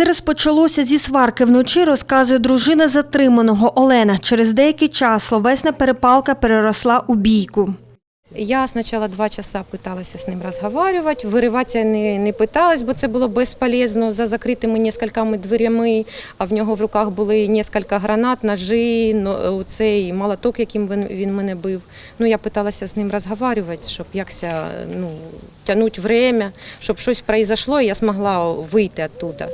Все розпочалося зі сварки вночі, розказує дружина затриманого Олена. Через деякий час словесна перепалка переросла у бійку. Я спочатку два часа пыталась з ним розмовляти, вириватися не, не пыталась, бо це було безполезно за закритими несколькими дверями, а в нього в руках були несколько гранат, ножі, но- цей молоток, яким він, він мене бив. Ну, я пыталася з ним розмовляти, щоб якся ну, тягнути время, щоб щось произошло, і я змогла вийти оттуда.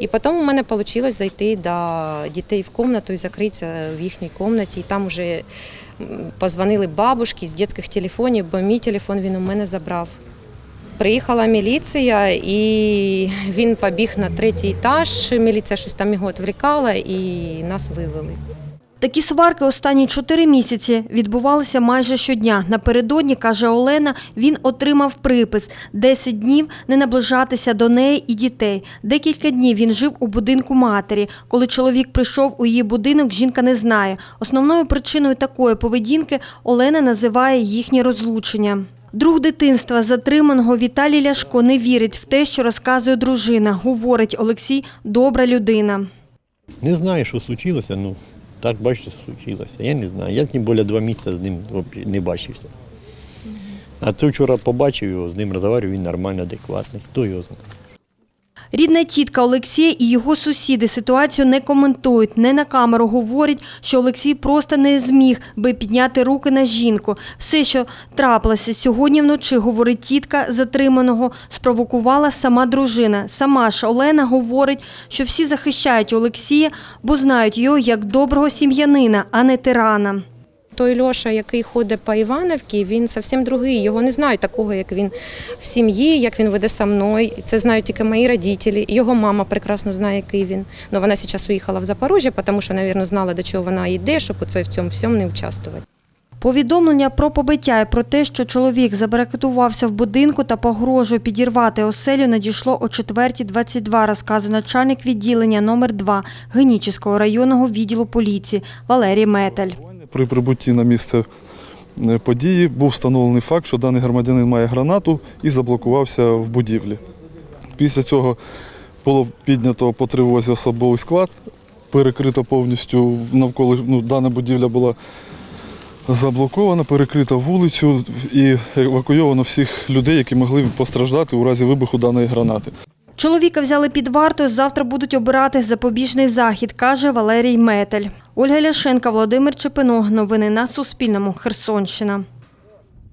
І потім у мене вийшло зайти до дітей в кімнату і закритися в їхній кімнаті. І там вже позвонили бабушки з дитячих телефонів, бо мій телефон він у мене забрав. Приїхала міліція, і він побіг на третій етаж. Міліція щось там його відвлікала і нас вивели. Такі сварки останні чотири місяці відбувалися майже щодня. Напередодні, каже Олена, він отримав припис – 10 днів не наближатися до неї і дітей. Декілька днів він жив у будинку матері. Коли чоловік прийшов у її будинок, жінка не знає. Основною причиною такої поведінки Олена називає їхнє розлучення. Друг дитинства затриманого Віталій Ляшко не вірить в те, що розказує дружина. Говорить, Олексій – добра людина. Не знаю, що случилося, ну так бачите, случилося. Я не знаю. Я тим більше два місяці з ним не бачився. А це вчора побачив його, з ним розмовляв, він нормальний, адекватний. Хто його знає? Рідна тітка Олексія і його сусіди ситуацію не коментують. Не на камеру говорять, що Олексій просто не зміг би підняти руки на жінку. Все, що трапилося сьогодні вночі, говорить тітка затриманого, спровокувала сама дружина. Сама ж Олена говорить, що всі захищають Олексія, бо знають його як доброго сім'янина, а не тирана. Той Льоша, який ходить по Івановці, він зовсім другий. Його не знають такого, як він в сім'ї, як він веде со мною. Це знають тільки мої родителі. Його мама прекрасно знає, який він. Ну вона зараз уїхала в Запоріжжя, тому що, мабуть, знала, до чого вона йде, щоб оце в цьому всьому не участвувати. Повідомлення про побиття і про те, що чоловік забарикадувався в будинку та погрожує підірвати оселю, надійшло о 4.22, розказує начальник відділення номер 2 Генічеського районного відділу поліції Валерій Метель. При прибутті на місце е, події був встановлений факт, що даний громадянин має гранату і заблокувався в будівлі. Після цього було піднято по тривозі особовий склад, перекрито повністю навколо ну, дана будівля була заблокована, перекрита вулицю і евакуйовано всіх людей, які могли постраждати у разі вибуху даної гранати. Чоловіка взяли під варту, завтра будуть обирати запобіжний захід, каже Валерій Метель. Ольга Ляшенка, Володимир Чепино. Новини на Суспільному. Херсонщина.